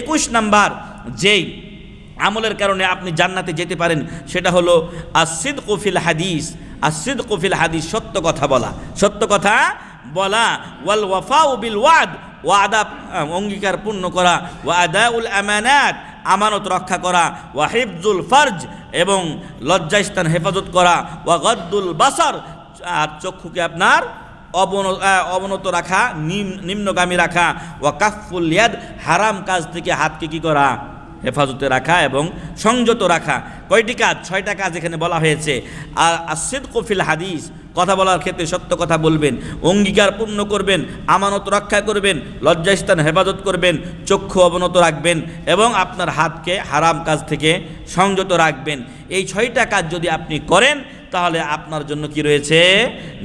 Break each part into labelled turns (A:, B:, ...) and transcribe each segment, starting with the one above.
A: একুশ নাম্বার, যেই আমলের কারণে আপনি জান্নাতে যেতে পারেন, সেটা হলো আসিদ কফিল হাদিস। আসিদ কফিল হাদিস সত্য কথা বলা। সত্য কথা বলা, ওয়াল ওয়াফা বিল ওয়াদ, ওয়াদা অঙ্গীকার পূর্ণ করা ওয়াদা উল আমানাত, আমানত রক্ষা করা, ওয়া হিফজুল ফার্জ, এবং লজ্জাস্থান হেফাজত করা, ওয়া গদ্দুল বাসার, আর চক্ষুকে আপনার অবন অবনত রাখা, নিম- নিম্নগামী রাখা। ওয়া কাফুল ইয়াদ, হারাম কাজ থেকে হাতকে কি করা? হেফাজতে রাখা এবং সংযত রাখা। কয়টি কাজ? ছয়টা কাজ এখানে বলা হয়েছে। আর আসিদ কফিল হাদিস, কথা বলার ক্ষেত্রে সত্য কথা বলবেন, অঙ্গীকার পূর্ণ করবেন, আমানত রক্ষা করবেন, লজ্জাস্থান হেফাজত করবেন, চক্ষু অবনত রাখবেন এবং আপনার হাতকে হারাম কাজ থেকে সংযত রাখবেন। এই ছয়টা কাজ যদি আপনি করেন তাহলে আপনার জন্য কি রয়েছে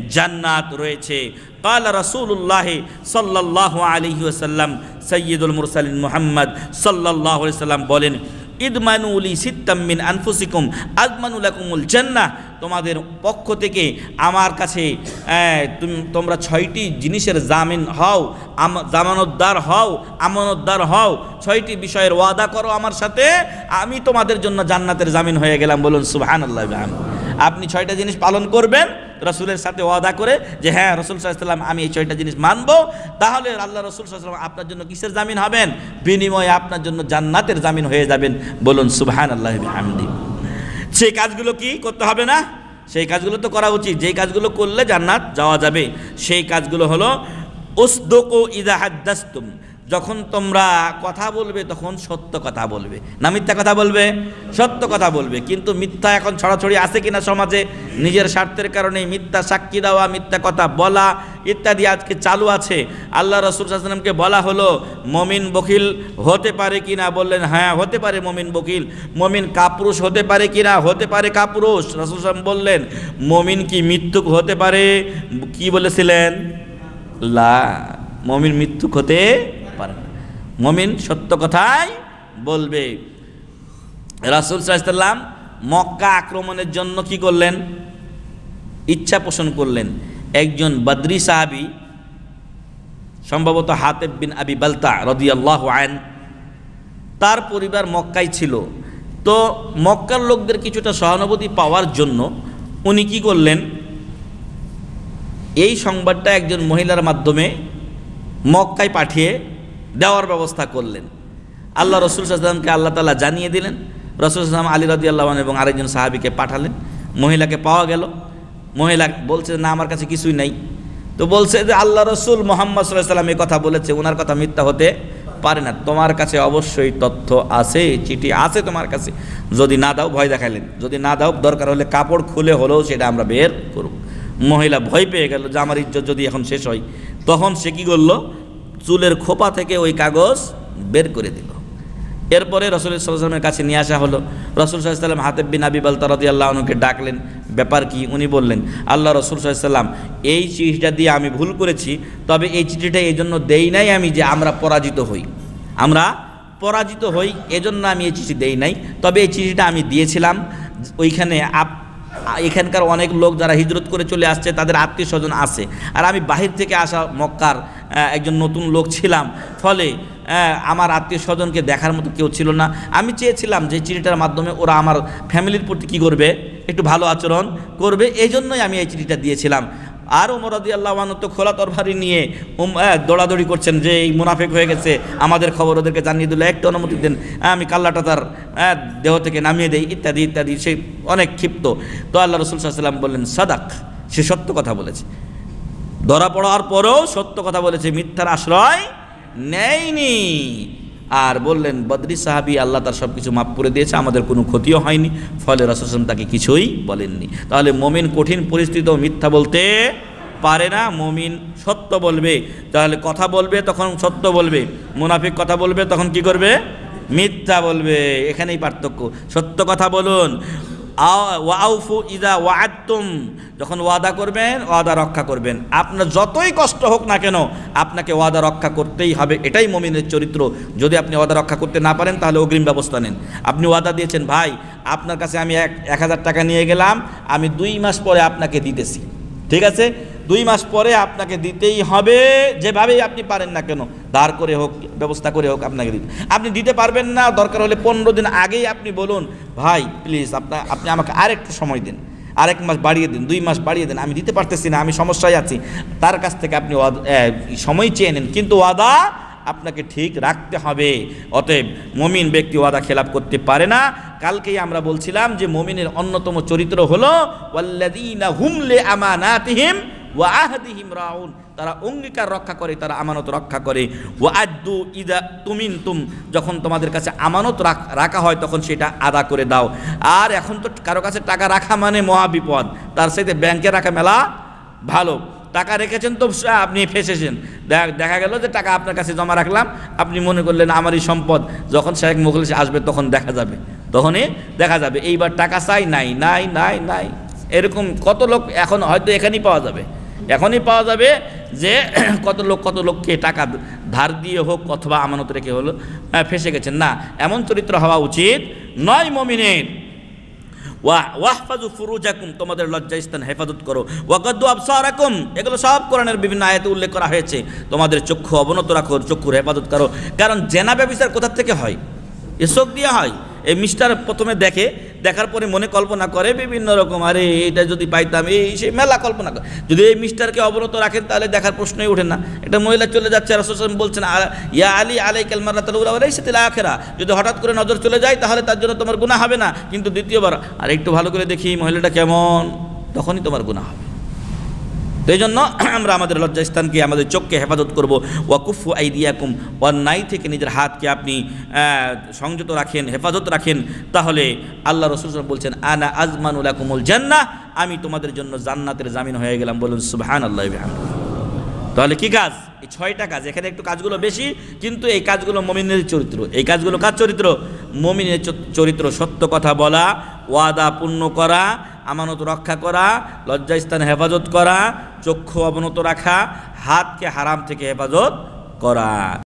A: জান্নাত রয়েছে قال رسول الله صلى الله عليه وسلم সৈয়দুল মুরসালিন মুহাম্মদ সাল্লাল্লাহু আলাইহি সাল্লাম বলেন ইদমানুলি সিত্তাম মিন আনফুসিকুম আজমানুলাকুমুল জান্নাহ তোমাদের পক্ষ থেকে আমার কাছে আহ, তুম- তোমরা ছয়টি জিনিসের জামিন হও আম- জামানতদার হও আমানতদার হও ছয়টি বিষয়ের ওয়াদা করো আমার সাথে আমি তোমাদের জন্য জান্নাতের জামিন হয়ে গেলাম বলুন সুবহানাল্লাহ আপনি ছয়টা জিনিস পালন করবেন, রসুলের সাথে ওয়াদা করে যে হ্যাঁ রসুল সাল্লাম আমি এই ছয়টা জিনিস মানবো। তাহলে আল্লাহ রসুল সাল্লাম আপনার জন্য কিসের জামিন হবেন? বিনিময়ে আপনার জন্য জান্নাতের জামিন হয়ে যাবেন। বলুন সুবহান আল্লাহ হামদি সেই কাজগুলো কি করতে হবে না? সেই কাজগুলো তো করা উচিত। যেই কাজগুলো করলে জান্নাত যাওয়া যাবে। সেই কাজগুলো হলো, উসদোক ইদা হাদ্দাস্তুম। যখন তোমরা কথা বলবে, তখন সত্য কথা বলবে। না মিথ্যা কথা বলবে, সত্য কথা বলবে। কিন্তু মিথ্যা এখন ছড়াছড়ি আছে কিনা সমাজে? নিজের স্বার্থের কারণে মিথ্যা সাক্ষী দেওয়া, মিথ্যা কথা বলা ইত্যাদি আজকে চালু আছে। আল্লাহ রসুল সাল্লামকে বলা হলো, মমিন বকিল হতে পারে কিনা? বললেন হ্যাঁ হতে পারে মমিন বকিল। মমিন কাপুরুষ হতে পারে কিনা? হতে পারে কাপুরুষ। রসুল বললেন, মমিন কি মৃত্যুক হতে পারে? কি বলেছিলেন? লা, মমিন মৃত্যুক হতে না মমিন সত্য কথাই বলবে। রাসুল সাল্লাম মক্কা আক্রমণের জন্য কি করলেন? ইচ্ছা পোষণ করলেন। একজন বদ্রি সাহাবি, সম্ভবত হাতেব বিন আবি বালতা রদিয়াল্লাহ আইন তার পরিবার মক্কায় ছিল। তো মক্কার লোকদের কিছুটা সহানুভূতি পাওয়ার জন্য উনি কি করলেন? এই সংবাদটা একজন মহিলার মাধ্যমে মক্কায় পাঠিয়ে দেওয়ার ব্যবস্থা করলেন। আল্লাহ রসুল সাল্লামকে আল্লাহ তালা জানিয়ে দিলেন। রসুল সাল্লাম আলী রাদি আল্লাহ এবং আরেকজন সাহাবিকে পাঠালেন। মহিলাকে পাওয়া গেল। মহিলা বলছে, না, আমার কাছে কিছুই নাই। তো বলছে যে, আল্লাহ রসুল মোহাম্মদ সাল্লাম এই কথা বলেছে ওনার কথা মিথ্যা হতে পারে না। তোমার কাছে অবশ্যই তথ্য আছে, চিঠি আছে তোমার কাছে। যদি না দাও, ভয় দেখালেন যদি না দাও, দরকার হলে কাপড় খুলে হলেও সেটা আমরা বের করব। মহিলা ভয় পেয়ে গেল যে, আমার ইজ্জত যদি এখন শেষ হয়? তখন সে কী করল? চুলের খোপা থেকে ওই কাগজ বের করে দিল। এরপরে রসুল সাল্লামের কাছে নিয়ে আসা হলো। রসুল সাল্লাম হাতেব বিন আবি বালতা আল্লাহ আনুকে ডাকলেন। ব্যাপার কি? উনি বললেন, আল্লাহ রসুল সাল্লাম এই চিঠিটা দিয়ে আমি ভুল করেছি, তবে এই চিঠিটা এই জন্য দেই নাই আমি যে আমরা পরাজিত হই। আমরা পরাজিত হই, এজন্য আমি এই চিঠি দেই নাই, তবে এই চিঠিটা আমি দিয়েছিলাম। ওইখানে আপ, এখানকার অনেক লোক যারা হিজরত করে চলে আসছে, তাদের আত্মীয় স্বজন আছে। আর আমি বাহির থেকে আসা মক্কার একজন নতুন লোক ছিলাম। ফলে আমার আত্মীয় স্বজনকে দেখার মতো কেউ ছিল না। আমি চেয়েছিলাম যে চিঠিটার মাধ্যমে ওরা আমার ফ্যামিলির প্রতি কী করবে, একটু ভালো আচরণ করবে এই জন্যই আমি এই চিঠিটা দিয়েছিলাম। আর ওমর রদি আল্লাহ তো খোলা তরফারি নিয়ে দৌড়াদৌড়ি করছেন যে এই মুনাফেক হয়ে গেছে, আমাদের খবর ওদেরকে জানিয়ে দিল, একটু অনুমতি দেন আমি কাল্লাটা তার দেহ থেকে নামিয়ে দেই, ইত্যাদি ইত্যাদি, সে অনেক ক্ষিপ্ত। তো আল্লাহ রসুল সাল্লাম বললেন, সাদাক, সে সত্য কথা বলেছে। ধরা পড়ার পরেও সত্য কথা বলেছে, মিথ্যার আশ্রয় নেয়নি। আর বললেন, বদরি সাহাবি আল্লাহ তার সব কিছু মাফ করে দিয়েছে, আমাদের কোনো ক্ষতিও হয়নি, ফলে রসম তাকে কিছুই বলেননি। তাহলে মমিন কঠিন পরিস্থিতিও মিথ্যা বলতে পারে না, মমিন সত্য বলবে। তাহলে কথা বলবে, তখন সত্য বলবে। মুনাফিক কথা বলবে, তখন কি করবে? মিথ্যা বলবে। এখানেই পার্থক্য। সত্য কথা বলুন। ওয়াউফু ইদা ওয়াতুম যখন ওয়াদা করবেন, ওয়াদা রক্ষা করবেন। আপনার যতই কষ্ট হোক না কেন, আপনাকে ওয়াদা রক্ষা করতেই হবে। এটাই মমিনের চরিত্র। যদি আপনি ওয়াদা রক্ষা করতে না পারেন, তাহলে অগ্রিম ব্যবস্থা নেন। আপনি ওয়াদা দিয়েছেন, ভাই, আপনার কাছে আমি এক এক হাজার টাকা নিয়ে গেলাম, আমি দুই মাস পরে আপনাকে দিতেছি। ঠিক আছে? দুই মাস পরে আপনাকে দিতেই হবে, যেভাবেই আপনি পারেন না কেন। ধার করে হোক, ব্যবস্থা করে হোক আপনাকে দিতে। আপনি দিতে পারবেন না, দরকার হলে পনেরো দিন আগেই আপনি বলুন, ভাই প্লিজ আপনার আপনি আমাকে আরেকটু সময় দিন। আরেক মাস বাড়িয়ে দিন, দুই মাস বাড়িয়ে দিন। আমি দিতে পারতেছি না, আমি সমস্যায় আছি। তার কাছ থেকে আপনি সময় চেয়ে নেন। কিন্তু ওয়াদা আপনাকে ঠিক রাখতে হবে। অতএব মমিন ব্যক্তি ওয়াদা খেলাপ করতে পারে না। কালকেই আমরা বলছিলাম যে মমিনের অন্যতম চরিত্র হলো, ওয়াল্লাযীনা হুমলে আমানাতিহিম ওয়া আহদিহিম রাউন, তারা অঙ্গীকার রক্ষা করে, তারা আমানত রক্ষা করে। ওয়া আদ্দু ইদা তুমিন তুম যখন তোমাদের কাছে আমানত রাখ- রাখা হয়, তখন সেটা আদা করে দাও। আর এখন তো কারও কাছে টাকা রাখা মানে মহাবিপদ তার সাথে ব্যাংকে রাখা মেলা ভালো। টাকা রেখেছেন তো আপনি ফেসেছেন। দেখা গেল যে টাকা আপনার কাছে জমা রাখলাম, আপনি মনে করলেন আমারই সম্পদ। যখন শেখ মুখলিস আসবে, তখন দেখা যাবে, তখনই দেখা যাবে। এইবার টাকা চাই, নাই নাই নাই নাই। এরকম কত লোক এখন হয়তো এখানেই পাওয়া যাবে। এখনই পাওয়া যাবে যে কত লোক, কত লোককে টাকা ধার দিয়ে হোক অথবা আমানত রেখে হলো ফেসে গেছেন। না, এমন চরিত্র হওয়া উচিত নয় মমিনের। ওয়াহ ওয়াহফাজু ফুরুজাকুম, তোমাদের লজ্জাস্থান হেফাজত করো। ওয়াকাদ্দু আবসারাকুম, এগুলো সব কোরআনের বিভিন্ন আয়াতে উল্লেখ করা হয়েছে। তোমাদের চক্ষু অবনত রাখো, চক্ষুর হেফাজত করো। কারণ জেনা ব্যবচার কোথা থেকে হয়? এ চোখ দিয়ে হয়। এই মিস্টার প্রথমে দেখে, দেখার পরে মনে কল্পনা করে, বিভিন্ন রকম, আরে এটা যদি পাইতাম, এই সে মেলা কল্পনা করে। যদি এই মিস্টারকে অবরত রাখেন, তাহলে দেখার প্রশ্নই ওঠে না। এটা মহিলা চলে যাচ্ছে আলাইহি ওয়াসাল্লাম বলছেন, "আ- ইয়া আলী, আলাইকাল মারাতাল উলা ওয়া লাইসাতিল আখিরা। যদি হঠাৎ করে নজর চলে যায়, তাহলে তার জন্য তোমার গুণা হবে না। কিন্তু দ্বিতীয়বার, আর একটু ভালো করে দেখি, মহিলাটা কেমন? তখনই তোমার গুনাহ হবে। তো এই জন্য আমরা আমাদের লজ্জাস্থানকে, আমাদের চোখকে হেফাজত করব। ওয়াকুফু আইদিয়াকুম অন্যায় থেকে নিজের হাতকে আপনি সংযত রাখেন, হেফাজত রাখেন। তাহলে আল্লাহ রসুল বলছেন, আনা আজমানুল আকুমুল জান্না আমি তোমাদের জন্য জান্নাতের জামিন হয়ে গেলাম। বলুন সুবহান আল্লাহ তাহলে কি কাজ? এই ছয়টা কাজ। এখানে একটু কাজগুলো বেশি, কিন্তু এই কাজগুলো মমিনের চরিত্র। এই কাজগুলো কাজ চরিত্র? মমিনের চরিত্র সত্য কথা বলা, ওয়াদা পূর্ণ করা, আমানত রক্ষা করা, লজ্জাস্থান হেফাজত করা চক্ষু অবনত রাখা হাতকে হারাম থেকে হেফাজত করা।